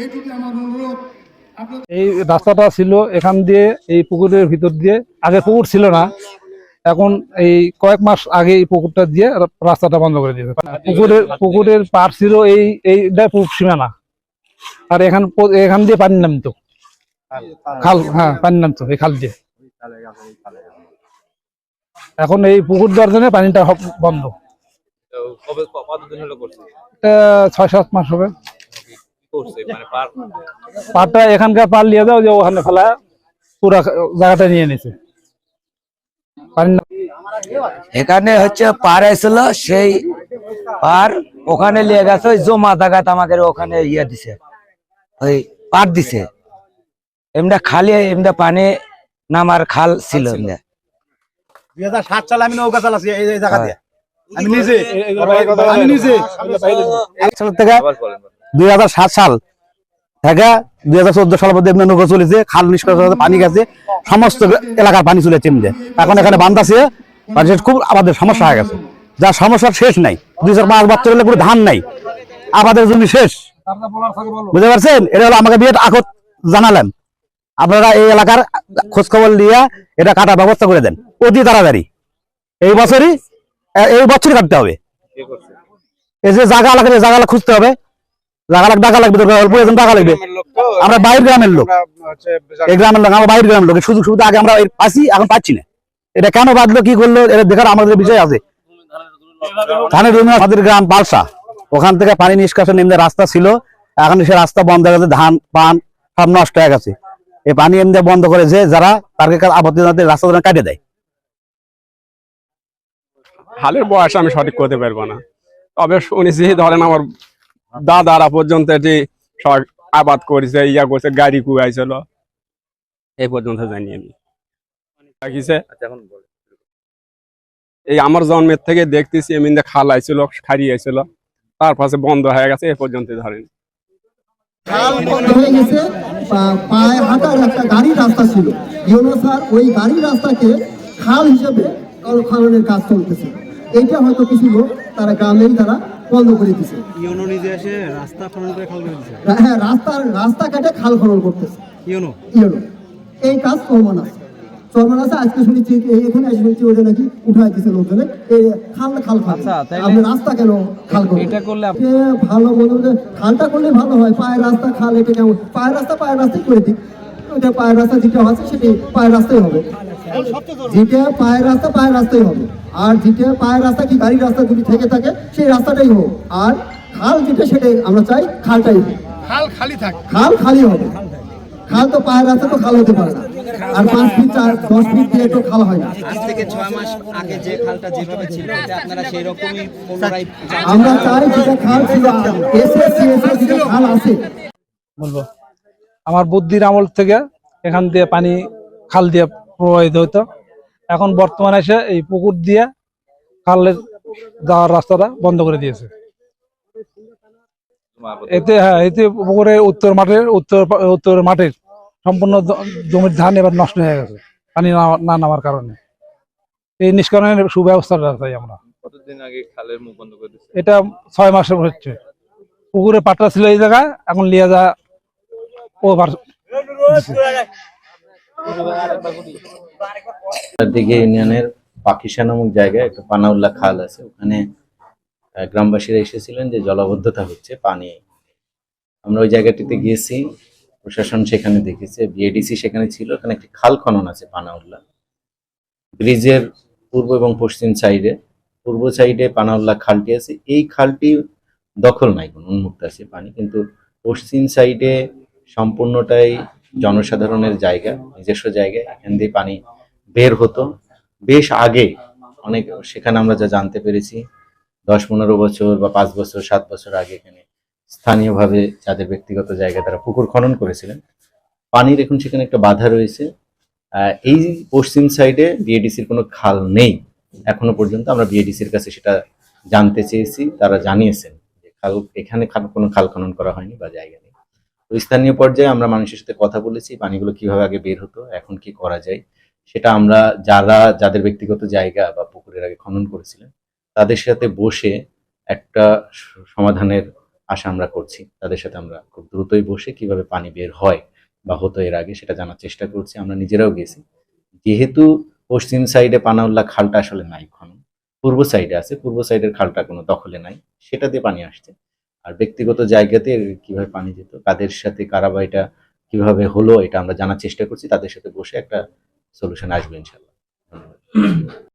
এইটুকু আমার অনুরোধ। এই রাস্তাটা ছিল এখান দিয়ে এই পুকুরের ভিতর দিয়ে। আগে পুকুর ছিল না এখন এই কয়েক মাস আগে এই পুকুরটা দিয়ে রাস্তাটা বন্ধ করে দিয়েছে। পুকুরের পুকুরের পার ছিল এই এইটা পুকুর সীমানা আর এখান এখান দিয়ে পানি নামতো। খাল হ্যাঁ পানি নামতো এই খাল দিয়ে। এখন এই পুকুর দেওয়ার জন্য পানিটা বন্ধ। ছয় সাত মাস হবে। করছে মানে পার পাটটা এখানকার পার নিয়ে যাও যে ওখানে ফেলা পুরা জায়গাটা নিয়ে নিছে। এখানে হচ্ছে পার আসছিল সেই পার ওখানে নিয়ে গেছে ওই জমা জায়গাতে ওখানে ইয়ে দিছে ওই পার দিছে। এমনি খালি এমনি পানি নামার খাল ছিল এমনি দুই হাজার সাত সালে আমি নৌকা চালাচ্ছি এই এই জায়গা দিয়ে। আমি নিজে। আমি নিজে। থেকে আবার বলেন। দুই হাজার সাত সাল থেকে দুই হাজার চোদ্দ সাল পর্যন্ত এমনি নৌকা চলেছে, খাল নিষ্কাশন পানি গেছে, সমস্ত এলাকার পানি চলে চিমতে এখন এখানে বান্ধ আছে মানুষের খুব আমাদের সমস্যা হয়ে গেছে। যার সমস্যার শেষ নাই, দুই হাজার পাঁচ বছর হলে পুরো ধান নাই। আমাদের জমি শেষ। বুঝতে পারছেন? এটা হলো আমাকে বিয়ের আগত জানালেন। আপনারা এই এলাকার খোঁজ খবর দিয়ে এটা কাটার ব্যবস্থা করে দেন, অতি তাড়াতাড়ি। এই বছরই এই বছরই কাটতে হবে। এই যে জায়গা লাগবে জায়গা খুঁজতে হবে। লাগবে টাকা লাগবে দরকার টাকা লাগবে। আমরা বাইরের গ্রামের লোক। এই গ্রামের লোক আমরা বাইরের গ্রামের লোক। সুযোগ সুবিধা আগে আমরা পাচ্ছি এখন পাচ্ছি না। এটা কেন বাদলো কি করল এটা দেখার আমাদের বিষয় আছে। ধানের জমি আমাদের গ্রাম পালসা ওখান থেকে পানি নিষ্কাশন এমনি রাস্তা ছিল। এখন সে রাস্তা বন্ধ হয়ে গেছে ধান পান সব নষ্ট হয়ে গেছে। এই পানি এমনি বন্ধ করেছে যারা তাদের কাছে আপত্তি জানাতে রাস্তা কাটে দেয়। হালের বয়স আমি সঠিক করতে পারব না। তবে শুনেছি ধরেন আমার দাদারা পর্যন্ত এটি আবাদ করেছে ইয়া করছে গাড়ি কুয়াইছিল এই পর্যন্ত জানি আমি। আচ্ছা এই আমার জন্মের থেকে দেখতেছি এমনি খাল আইছিল খারি আইছিল তার পাশে বন্ধ হয়ে গেছে এ পর্যন্ত ধরেন। খাল বন্ধ হয়ে গেছে পায়ে হাঁটার একটা গাড়ির রাস্তা ছিল। ইউনো স্যার ওই গাড়ির রাস্তাকে খাল হিসেবে খননের কাজ চলতেছে। এইটা হয়তো কিছু লোক তারা গ্রামেই তারা বন্ধ করে দিছে। ইউনো নিজে এসে রাস্তা খনন করে খাল করে দিচ্ছে রা- হ্যাঁ রাস্তার রাস্তা কেটে খাল খনন করতেছে। ইউনো ইউনো এই কাজ চলমান আছে। চলমান আছে আজকে শুনেছি এখানে এসে শুনেছি ওটা নাকি উঠাই দিছে লোকজনে। এই খাল খাল খাল। আপনি রাস্তা কেন খাল করবেন? এটা করলে ভালো বলুন যে খালটা করলে ভালো হয়। পায়ের রাস্তা খাল এটা কেমন? পায়ের রাস্তা পায়ের রাস্তাই করে দিক। ওটা পায়ের রাস্তা যেটা আছে সেটি পায়ের রাস্তাই হবে। যেটা পায়ের রাস্তা পায়ের রাস্তাই হবে। আর যেটা পায়ের রাস্তা কি গাড়ির রাস্তা যদি থেকে থাকে সেই রাস্তাটাই হোক। আর খাল যেটা সেটাই আমরা চাই খালটাই হোক। খাল খালি থাকে। খাল খালি হবে। খাল তো পায়ের রাস্তা তো খাল হতে পারে না। আর পাঁচ ফিট চার দশ ফিট দিয়ে তো খাল হয় না। আজ থেকে ছয় মাস আগে যে খালটা যেভাবে ছিল আপনারা সেই রকমই পুনরায় আমরা চাই যেটা খাল ছিল এসে সিএসএ যেটা খাল আছে। বলব। আমার বুদ্ধির আমল থেকে এখান দিয়ে পানি খাল দিয়ে প্রবাহিত হতো এখন বর্তমানে এসে এই পুকুর দিয়ে খালের যাওয়ার রাস্তাটা বন্ধ করে দিয়েছে। এতে হ্যাঁ এতে পুকুরের উত্তর মাঠের উত্তর উত্তর মাঠের সম্পূর্ণ জমির ধান এবার নষ্ট হয়ে গেছে পানি না- না নামার কারণে। এই নিষ্কাশনের সুব্যবস্থাটা চাই আমরা। কতদিন আগে খালের মুখ বন্ধ করে দিচ্ছে এটা ছয় মাসের হচ্ছে। পুকুরে পাটটা ছিল এই জায়গায় এখন লিয়া যা ও পার- দিকে ইউনিয়নের পাকিসা নামক জায়গায় একটা পানাউল্লাহ খাল আছে। ওখানে গ্রামবাসীরা এসেছিলেন যে জলাবদ্ধতা হচ্ছে পানি। আমরা ওই জায়গাটিতে গিয়েছি, প্রশাসন সেখানে দেখেছে বিএডিসি সেখানে ছিল, ওখানে একটি খাল খনন আছে পানাউল্লা ব্রিজের পূর্ব এবং পশ্চিম সাইডে, পূর্ব সাইডে পানাউল্লাহ খালটি আছে। এই খালটি দখল নাই, কোনো উন্মুক্ত আছে পানি, কিন্তু পশ্চিম সাইডে সম্পূর্ণটাই জনসাধারণের জায়গা, নিজস্ব জায়গা, এখান দিয়ে পানি বের হতো। বেশ আগে অনেক, সেখানে আমরা যা জানতে পেরেছি, দশ পনেরো বছর বা পাঁচ বছর, সাত বছর আগে এখানে স্থানীয়ভাবে যাদের ব্যক্তিগত জায়গায় তারা পুকুর খনন করেছিলেন। পানির এখন সেখানে একটা বাধা রয়েছে। এই পশ্চিম সাইডে বিএডিসির কোনো খাল নেই। এখনও পর্যন্ত আমরা বিএডিসির কাছে সেটা জানতে চেয়েছি, তারা জানিয়েছেন যে খাল, এখানে কোনো খাল খনন করা হয়নি বা জায়গা নেই। স্থানীয় পর্যায়ে আমরা মানুষের সাথে কথা বলেছি, পানিগুলো কীভাবে আগে বের হতো, এখন কি করা যায়, সেটা আমরা যারা, যাদের ব্যক্তিগত জায়গা বা পুকুরের আগে খনন করেছিলেন, তাদের সাথে বসে একটা সমাধানের আশা আমরা করছি। তাদের সাথে আমরা খুব দ্রুতই বসে কীভাবে পানি বের হয় বা হতো এর আগে, সেটা জানার চেষ্টা করছি, আমরা নিজেরাও গেছি। যেহেতু পশ্চিম সাইডে পানাউল্লাহ খালটা আসলে নাই খনন, পূর্ব সাইডে আছে, পূর্ব সাইডের খালটা কোনো দখলে নাই, সেটা দিয়ে পানি আসছে। আর ব্যক্তিগত জায়গাতে কীভাবে পানি যেত, কাদের সাথে, কারা বা এটা কীভাবে হলো, এটা আমরা জানার চেষ্টা করছি, তাদের সাথে বসে একটা সলিউশন আসবে ইনশাল্লাহ